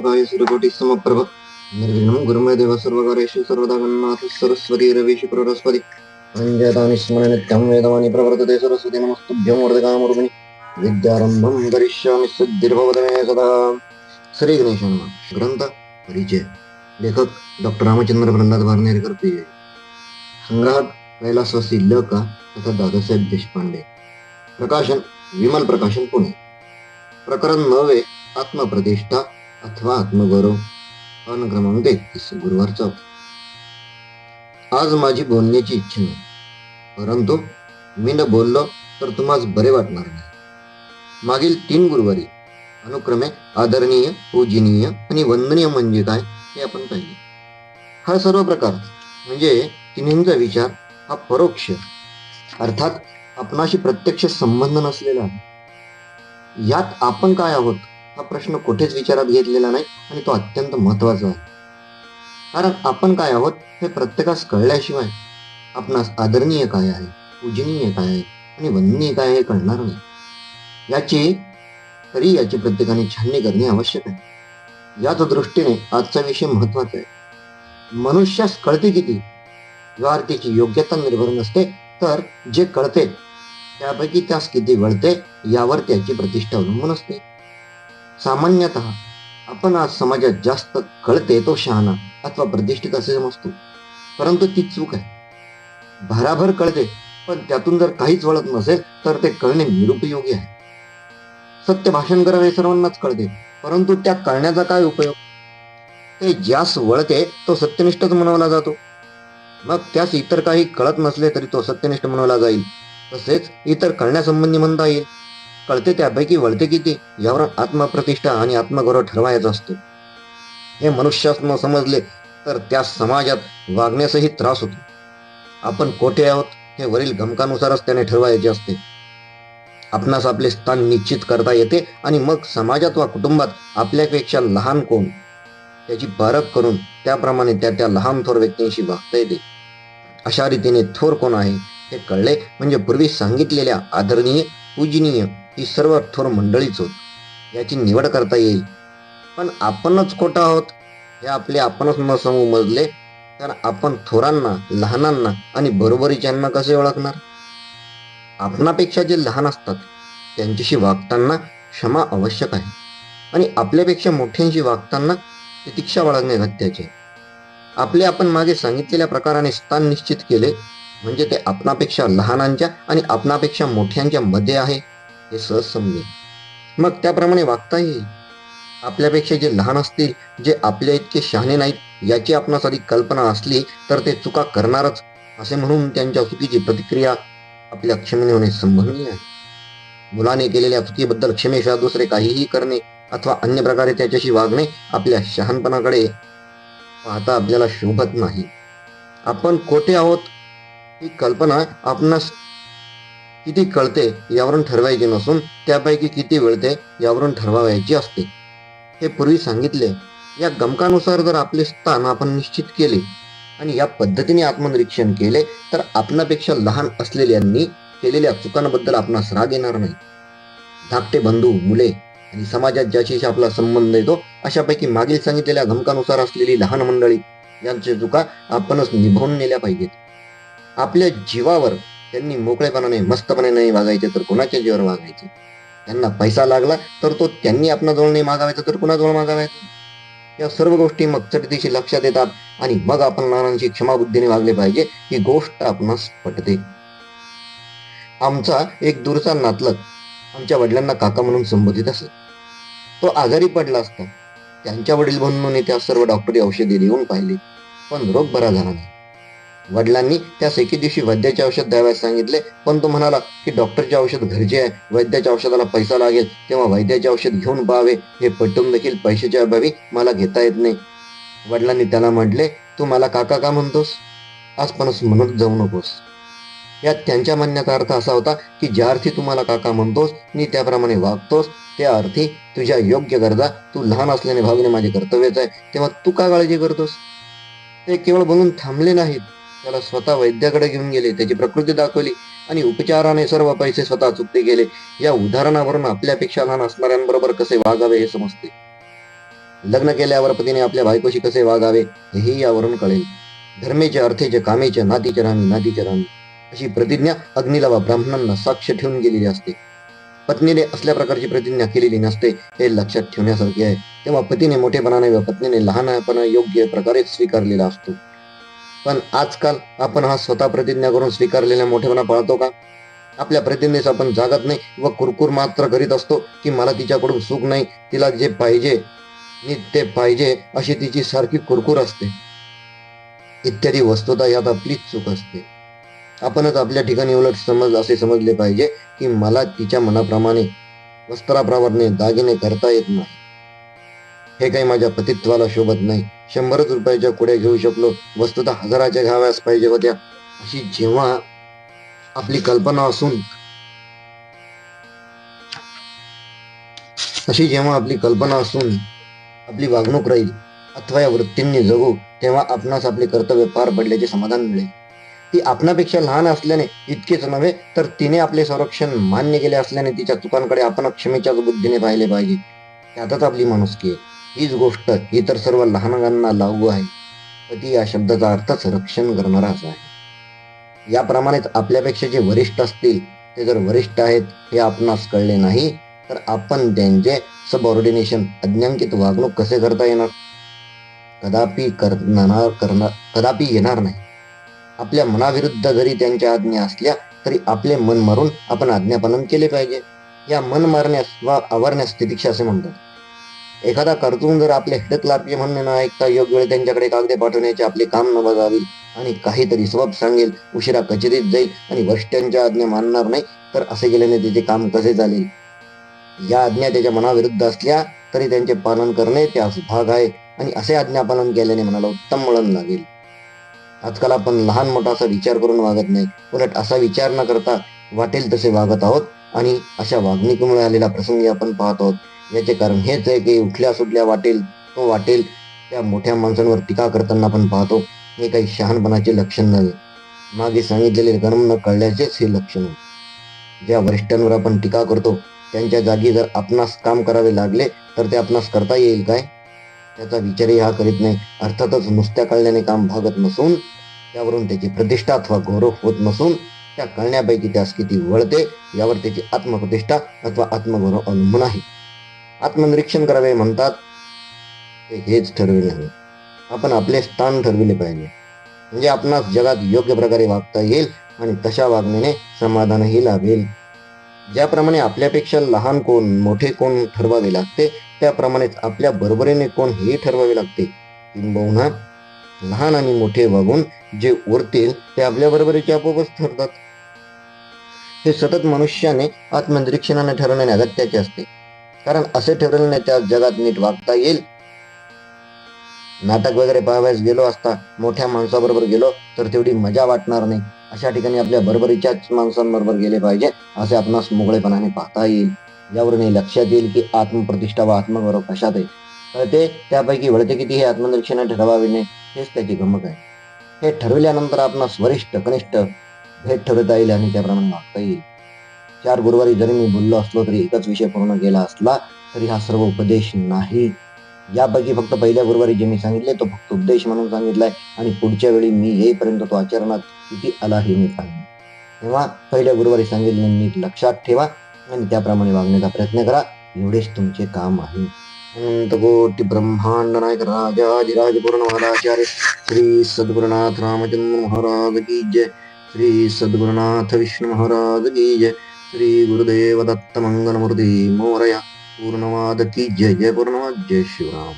सर्वदाय सूर्यकोटी समप्रभ निर्विघ्नं गुरुमय देव सर्वकारेषु सर्वदा गन्नाथ सरस्वती रवीषु प्ररस्पति अञ्जतानि स्मरण नित्यं वेदवाणी प्रवर्तते सरस्वती नमस्तुभ्यं वरदकामरूपिणि विद्यारंभं करिष्यामि सिद्धिर्भवतमे सदा श्री गणेश ग्रंथ परिचय लेखक डॉक्टर रामचंद्र प्रल्हाद भारनेरकर पी संग्राहक कैलासवासी ल का तथा दादासाहेब देशपांडे प्रकाशन विमल प्रकाशन पुणे प्रकरण नवे आत्मप्रतिष्ठा अथवा आत्मगौरव पान क्रमांक एकतीस गुरुवार चौथा आज माझी बोलण्याची इच्छा नाही. परंतु मी न बोललो तर तुम्हाला बरे वाटणार नाही. मागील तीन गुरुवारी अनुक्रमे आदरणीय पूजनीय आणि वंदनीय म्हणजे काय हे आपण पाहिले. हा सर्व प्रकार म्हणजे तिन्हींचा विचार हा परोक्ष अर्थात आपणाशी प्रत्यक्ष संबंध नसलेला. आहे यात आपण काय आहोत? हा प्रश्न कुठेच विचारात घेतलेला नाही आणि तो अत्यंत महत्त्वाचा आहे. कारण आपण काय आहोत हे प्रत्येकास कळल्याशिवाय आपणास आदरणीय काय आहे पूजनीय काय आहे आणि वंदनीय काय हे कळणार नाही. याची तरी याची प्रत्येकाने छाननी करणे आवश्यक आहे. याच दृष्टीने आजचा विषय महत्त्वाचा आहे. मनुष्यास कळते किती? यावर त्याची योग्यता निर्भर नसते तर जे कळते त्यापैकी त्यास किती वळते यावर त्याची प्रतिष्ठा अवलंबून असते. सामान्यतः आपण आज समाजात जास्त कळते तो शहाणा अथवा प्रतिष्ठित असे समजतो. परंतु ती चूक आहे. भराभर कळते पण त्यातून जर काहीच वळत नसेल तर ते कळणे निरुपयोगी आहे. सत्य भाषण करावे सर्वांनाच कळते परंतु त्या कळण्याचा काय उपयोग? ते ज्यास वळते तो सत्यनिष्ठच म्हणवला जातो. मग त्यास इतर काही कळत नसले तरी तो सत्यनिष्ठ म्हणवला जाईल. तसेच इतर कळण्यासंबंधी म्हणता येईल. कळते त्यापैकी वळते किती यावर आत्मप्रतिष्ठा आणि आत्मगौरव ठरवायचा असतो. हे मनुष्यास्म समजले तर त्या समाजात वागण्यासही त्रास होतो. आपण कोठे आहोत हे वरील गमकानुसारच त्याने ठरवायचे असते. आपणास आपले स्थान निश्चित करता येते आणि मग समाजात वा कुटुंबात आपल्यापेक्षा लहान कोण? त्याची पारख करून त्याप्रमाणे त्या त्या लहान थोर व्यक्तींशी वागता येते. अशा रीतीने थोर कोण आहे हे कळले म्हणजे पूर्वी सांगितलेल्या आदरणीय पूजनीय ती सर्व थोर मंडळीच होत. याची निवड करता येईल. पण आपणच खोटा आहोत. हे आपले आपणच न समजले तर आपण थोरांना लहानांना आणि बरोबरीच्यांना कसे ओळखणार? आपणापेक्षा जे लहान असतात त्यांच्याशी वागताना क्षमा आवश्यक आहे. आणि आपल्यापेक्षा मोठ्यांशी वागताना तितिक्षा बाळगणे अगत्याचे आपले आपण मागे सांगितलेल्या प्रकाराने स्थान निश्चित केले म्हणजे ते आपणापेक्षा लहानांच्या आणि आपणापेक्षा मोठ्यांच्या मध्ये आहे. हे सहज समजेल मग त्याप्रमाणे वागता येईल आपल्यापेक्षा जे लहान असतील जे आपल्या इतके शहाणे नाहीत याची आपणास आधी कल्पना असली तर ते चुका करणारच असे म्हणून त्यांच्या चुकीची प्रतिक्रिया आपल्या क्षमेने होणे संभवनीय आहे. मुलाने केलेल्या चुकीबद्दल क्षमेशिवाय दुसरे काहीही करणे अथवा अन्य प्रकारे त्याच्याशी वागणे आपल्या शहाणपणाकडे पाहता आपल्याला शोभत नाही. आपण कोठे आहोत ही कल्पना आपणास किती कळते यावरून ठरवायचे नसून त्यापैकी किती वेळते यावरून ठरवावयाची असते. हे पूर्वी सांगितले. या गमकानुसार जर आपले स्थान आपण निश्चित केले आणि या पद्धतीने आत्मनिरीक्षण केले तर आपणापेक्षा लहान असलेल्यांनी केलेल्या चुकांबद्दल आपणास राग येणार नाही. धाकटे बंधू मुले आणि समाजात ज्याशी आपला संबंध येतो अशापैकी मागील सांगितलेल्या गमकानुसार असलेली लहान मंडळी यांच्या चुका आपणच निभावून नेल्या पाहिजेत. आपल्या जीवावर त्यांनी मोकळेपणाने मस्तपणे नाही वागायचे तर कोणाच्या जीवावर वागायचे? त्यांना पैसा लागला तर तो त्यांनी आपणाजवळ नाही मागावायचा तर कुणाजवळ मागावायचा? या सर्व गोष्टी मग चढतीशी लक्षात येतात आणि मग आपण लहानांशी क्षमाबुद्धीने वागले पाहिजे ही गोष्ट आपणास पटते. आमचा एक दूरचा नातलग आमच्या वडिलांना काका म्हणून संबोधित असत तो आजारी पडला असता. त्यांच्या वडील म्हणून त्या सर्व डॉक्टरी औषधे देऊन पाहिली. पण रोग बरा झाला नाही. वडिलांनी त्यास एके दिवशी वैद्याचे औषध द्यावयास सांगितले. पण तो म्हणाला की डॉक्टरचे औषध घरचे आहे. वैद्याच्या औषधाला पैसा लागेल. तेव्हा वैद्याचे औषध घेऊन पाहावे. हे पटून देखील पैशाच्या अभावी मला घेता येत नाही. वडिलांनी त्याला म्हटले तू मला काका का म्हणतोस? आजपणच म्हणत जाऊ नकोस. यात त्यांच्या म्हणण्याचा अर्थ असा होता की ज्या अर्थी तुम्हाला काका म्हणतोस मी त्याप्रमाणे वागतोस. त्या अर्थी तुझ्या योग्य गरजा तू लहान असल्याने भागणे माझे कर्तव्यच आहे. तेव्हा तू का काळजी करतोस? ते केवळ बनून थांबले नाहीत. त्याला स्वतः वैद्याकडे घेऊन गेले त्याची प्रकृती दाखवली आणि उपचाराने सर्व पैसे स्वतः चुकते गेले. या उदाहरणावरून आपल्यापेक्षा लहान असणाऱ्यांबरोबर कसे वागावे हे समजते. लग्न केल्यावर पतीने आपल्या बायकोशी कसे वागावे हेही यावरून कळेल. धर्मेचे अर्थेचे कामेचे नातीचे राणी नातीचे राणी अशी प्रतिज्ञा अग्नीला व ब्राह्मणांना साक्ष ठेवून गेलेली असते. पत्नीने असल्या प्रकारची प्रतिज्ञा केलेली नसते हे लक्षात ठेवण्यासारखे आहे. तेव्हा पतीने मोठेपणाने व पत्नीने लहानपणा योग्य प्रकारे स्वीकारलेला असतो. पण आजकाल आपण हा स्वतः प्रतिज्ञा करून स्वीकारलेल्या मोठेपणा पाळतो का? आपल्या प्रतिज्ञेस आपण जागत नाही व कुरकुर मात्र करीत असतो की मला तिच्याकडून सुख नाही तिला जे पाहिजे मी ते पाहिजे अशी तिची सारखी कुरकुर असते. इत्यादी वस्तुता यात आपलीच चूक असते. आपणच आपल्या ठिकाणी उलट समज असे समजले पाहिजे की मला तिच्या मनाप्रमाणे वस्त्राप्रमाणे दागिने करता येत नाही. हे काही माझ्या पतित्वाला शोभत नाही. शंभरच रुपयाच्या कुड्या घेऊ शकलो. वस्तुतः हजाराच्या घ्याव्यास पाहिजे होत्या. अशी जेव्हा आपली कल्पना असून अशी जेव्हा आपली कल्पना असून आपली वागणूक राहील अथवा या वृत्तींनी जगू तेव्हा आपणास आपले कर्तव्य पार पडल्याचे समाधान मिळेल. ती आपणापेक्षा लहान असल्याने इतकेच नव्हे तर तिने आपले संरक्षण मान्य केले असल्याने तिच्या चुकांकडे आपण क्षमेच्याच बुद्धीने पाहिले पाहिजे. त्यातच आपली माणुसकी आहे. हीच गोष्ट इतर सर्व लहानगांना लागू आहे. पती या शब्दाचा अर्थच रक्षण करणाराच आहे. याप्रमाणेच आपल्यापेक्षा जे वरिष्ठ असतील ते जर वरिष्ठ आहेत हे आपणास कळले नाही तर आपण त्यांचे सबऑर्डिनेशन अज्ञांकित वागणूक कसे करता येणार? कदापि करणार करणार कदापि येणार नाही. आपल्या मनाविरुद्ध जरी त्यांच्या आज्ञा असल्या तरी आपले मन मारून आपण आज्ञापालन केले पाहिजे. या मन मारण्यास वा आवरण्यास तितिक्षा असे म्हणतात. एखादा कर्तून जर आपले हिडकलापचे म्हणणे न ऐकता योग्य वेळी त्यांच्याकडे कागदे पाठवण्याचे आपले काम न बजावी आणि काहीतरी सबब सांगेल उशिरा कचेरीत जाईल आणि वरिष्ठांच्या आज्ञा मानणार नाही तर असे केल्याने त्याचे काम कसे चालेल? या आज्ञा त्याच्या मनाविरुद्ध असल्या तरी त्यांचे पालन करणे त्यास भाग आहे आणि असे आज्ञापालन केल्याने मनाला उत्तम वळण लागेल. आजकाल आपण लहान मोठा असा विचार करून वागत नाही. उलट असा विचार न करता वाटेल तसे वागत आहोत आणि अशा वागणुकीमुळे आलेला प्रसंगी आपण पाहत आहोत. याचे कारण हेच आहे की उठल्या सुटल्या वाटेल तो वाटेल त्या मोठ्या माणसांवर टीका करताना आपण पाहतो हे काही शहाणपणाचे लक्षण नाही. मागे सांगितलेले कर्म न कळल्याचेच हे लक्षण ज्या वरिष्ठांवर आपण टीका करतो त्यांच्या जागी जर आपणास काम करावे लागले तर ते आपणास करता येईल काय? त्याचा विचारही हा करीत नाही. अर्थातच नुसत्या कळण्याने काम भागत नसून त्यावरून त्याची प्रतिष्ठा अथवा गौरव होत नसून त्या कळण्यापैकी त्यास किती वळते यावर त्याची आत्मप्रतिष्ठा अथवा आत्मगौरव अवलंबून आहे. आत्मनिरीक्षण करावे म्हणतात. ते हेच ठरविले हवे आपण आपले स्थान ठरविले पाहिजे. म्हणजे आपणास जगात योग्य प्रकारे वागता येईल आणि तशा वागण्याने समाधानही लाभेल. ज्याप्रमाणे आपल्यापेक्षा लहान कोण मोठे कोण ठरवावे लागते त्याप्रमाणेच आपल्या बरोबरीने कोण हे ठरवावे लागते. किंबहुना लहान आणि मोठे वागून जे उरतील ते आपल्या बरोबरीचे आपोआपच ठरतात. हे सतत मनुष्याने आत्मनिरीक्षणाने ठरवण्याने अगत्याचे असते. कारण असे ठरवल्याने त्या जगात नीट वागता येईल. नाटक वगैरे पाहावयास गेलो असता मोठ्या माणसाबरोबर गेलो तर तेवढी मजा वाटणार नाही. अशा ठिकाणी आपल्या बरोबरीच्याच माणसांबरोबर गेले पाहिजे असे आपणास मोकळेपणाने पाहता येईल. यावरून हे लक्षात येईल की आत्मप्रतिष्ठा व आत्मगौरव कशात आहे. तर ते त्यापैकी वळते किती हे आत्मनिरीक्षण ठरवावे नाही हेच त्याची गमक आहे. हे ठरविल्यानंतर आपणास वरिष्ठ कनिष्ठ भेट ठरवता येईल आणि त्याप्रमाणे वागता येईल. चार गुरुवारी जरी मी बोललो असलो तरी एकच विषय पूर्ण गेला असला तरी हा सर्व उपदेश नाही. यापैकी फक्त पहिल्या गुरुवारी जे मी सांगितले तो फक्त उपदेश म्हणून सांगितलाय आणि पुढच्या वेळी मी येईपर्यंत तो आचरणात किती आला हे मी सांगेन तेव्हा पहिल्या गुरुवारी सांगितले नीट लक्षात ठेवा आणि त्याप्रमाणे वागण्याचा प्रयत्न करा. एवढेच तुमचे काम आहे. अनंत कोटी ब्रह्मांड नायक राजाधिराज पूर्णवादाचार्य श्री सद्गुरुनाथ रामचंद्र महाराज की जय. श्री सद्गुरुनाथ विष्णु महाराज की जय. श्री गुरुदेव दत्त मंगल पूर्णवाद की जय जय पूर्णवाद जय शिवराम